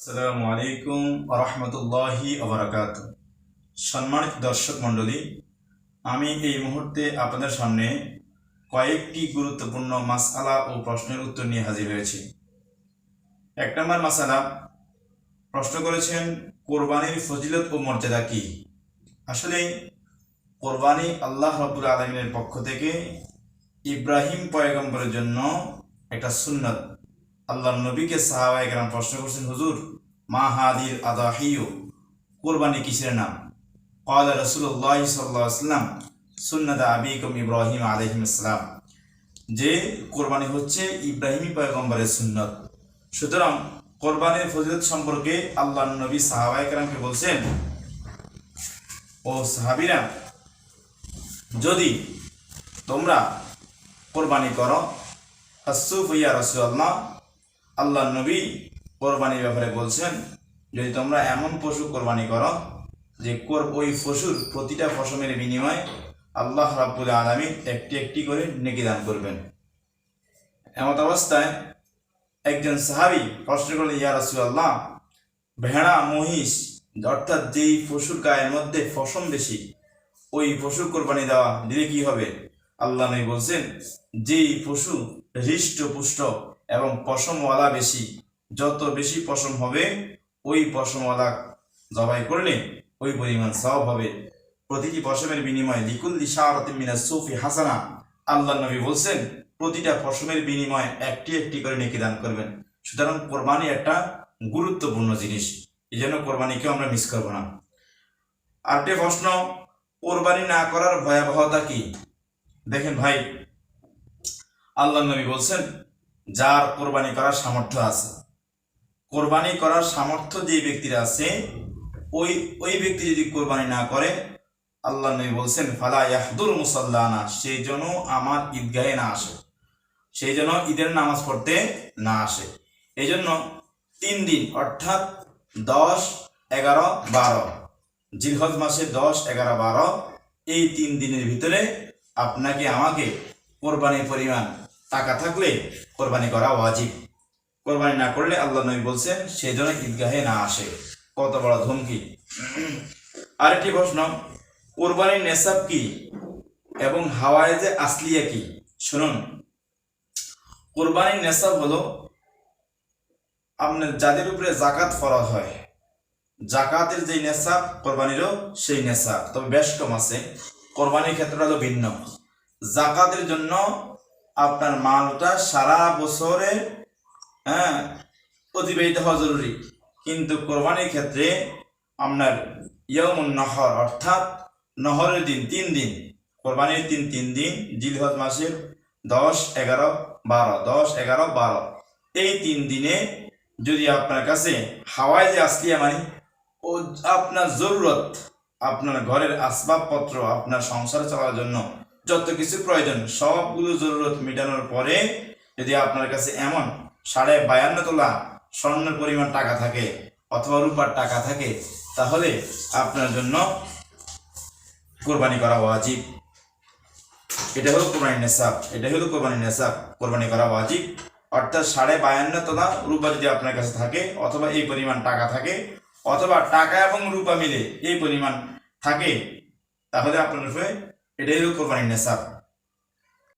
আসসালামু আলাইকুম রহমতুল্লাহি আবরাকাত সম্মানিত দর্শক মণ্ডলী, আমি এই মুহূর্তে আপনাদের সামনে কয়েকটি গুরুত্বপূর্ণ মাসআলা ও প্রশ্নের উত্তর নিয়ে হাজির হয়েছি। এক নম্বর মাসালা প্রশ্ন করেছেন, কোরবানির ফজিলত ও মর্যাদা কি? আসলে কোরবানি আল্লাহ রাবুল আলমিনের পক্ষ থেকে ইব্রাহিম পয়গম্বরের জন্য একটা সুন্নত আল্লাহ নবীকে সাহাবাই গ্রাম প্রশ্ন করছেন, হুজুর, মা হাদির আদাহিও কোরবানি কিসের নাম? কয়লা রসুল্লাহ সাল্লাহাম সুন্নাদা আবিকম ইব্রাহিম আলহিম ইসলাম যে কোরবানি হচ্ছে ইব্রাহিমী পয়গম্বরের সুন্নত। সুতরাং কোরবানির ফজিলত সম্পর্কে আল্লাহ নবী সাহাবাই গ্রামকে বলছেন, ও সাহাবিরা, যদি তোমরা কোরবানি করো আসুফ ইয়া রসুল্লাহ আল্লাহ নবী কোরবানির ব্যাপারে বলছেন, যদি তোমরা এমন পশু কোরবানি করো যে কোর, ওই পশুর প্রতিটা ফসমের বিনিময়ে আল্লাহ রাব্বুল আলমী একটি একটি করে নেকি দান করবেন। এমত অবস্থায় একজন সাহাবি প্রশ্ন করলেন, ইয়া রাসূলুল্লাহ, ভেড়া, মহিষ, অর্থাৎ যেই পশুর গায়ের মধ্যে ফসম বেশি, ওই পশু কোরবানি দেওয়া দিলে কি হবে? আল্লাহ নবী বলছেন, যেই পশু হৃষ্ট পুষ্ট এবং পশমওয়ালা বেশি। যত বেশি পশম হবে, ওই পশমওয়ালা জবাই করলে ওই পরিমাণ সওয়াব হবে। প্রতিটি পশমের বিনিময়ে লিকুল্লি শাহরাতিন মিনাস সুফি হাসানা। আল্লাহ নবী বলছেন, প্রতিটা পশমের বিনিময়ে একটি একটি করে নেকি দান করবেন। সুতরাং কোরবানি একটা গুরুত্বপূর্ণ জিনিস। এই জন্য কোরবানিকেও আমরা মিস করব না। আরেকটি প্রশ্ন, কোরবানি না করার ভয়াবহতা কি? দেখেন ভাই, আল্লাহ নবী বলছেন যার কোরবানি করার সামর্থ্য আছে। কোরবানি করার সামর্থ্য যে ব্যক্তির আছে, ওই ওই ব্যক্তি যদি কোরবানি না করে, আল্লাহ নবী বলছেন, ফালা ইয়াহদুর মুসাল্লানা সেই জন্য আমার ঈদগাহে না আসে। সেই জন্য ঈদের নামাজ পড়তে না আসে। এই জন্য তিন দিন, অর্থাৎ দশ, এগারো, বারো, জিলহজ মাসে দশ, এগারো, বারো, এই তিন দিনের ভিতরে আপনাকে আমাকে কোরবানির পরিমাণ টাকা থাকলে কোরবানি করা ওয়াজিব। কোরবানি না করলে আল্লাহ নবী বলছেন সেই জন্য ঈদগাহে না আসে। কত বড় ধমকি। আরেকটি প্রশ্ন, কোরবানির নেশাব কি এবং হাওয়ায় যে আসলিয়া কি? শুনুন, কোরবানির নেশাব হলো আপনার যাদের উপরে জাকাত ফরজ হয়। জাকাতের যে নেশাব, কোরবানিরও সেই নেশাব। তবে বেশ কম আছে। কোরবানির ক্ষেত্রটা হলো ভিন্ন। জাকাতের জন্য আপনার মালটা সারা বছরে হ্যাঁ অতিবাহিত হওয়া জরুরি। কিন্তু কোরবানির ক্ষেত্রে আপনার ইয়মুন নহর, অর্থাৎ নহরের দিন, তিন দিন, কোরবানির দিন তিন দিন, জিলহজ মাসের দশ, এগারো, বারো, দশ, এগারো, বারো। এই তিন দিনে যদি আপনার কাছে হাওয়ায় যে আসলিয়া মানে ও আপনার জরুরত, আপনার ঘরের আসবাবপত্র, আপনার সংসার চালানোর জন্য যত কিছু প্রয়োজন, সবগুলো জরুরত মেটানোর পরে যদি আপনার কাছে এমন সাড়ে বায়ান্ন তোলা স্বর্ণের পরিমাণ টাকা থাকে অথবা রূপার টাকা থাকে, তাহলে আপনার জন্য কোরবানি করা ওয়াজিব। এটা হলো কোরবানি নেশাব। এটা হলো কোরবানি নেশাব। কোরবানি করা ওয়াজিব। অর্থাৎ সাড়ে বায়ান্ন তোলা রূপা যদি আপনার কাছে থাকে অথবা এই পরিমাণ টাকা থাকে, অথবা টাকা এবং রূপা মিলে এই পরিমাণ থাকে, তাহলে আপনার উপরে এটাই হলো কোরবানি নেশাব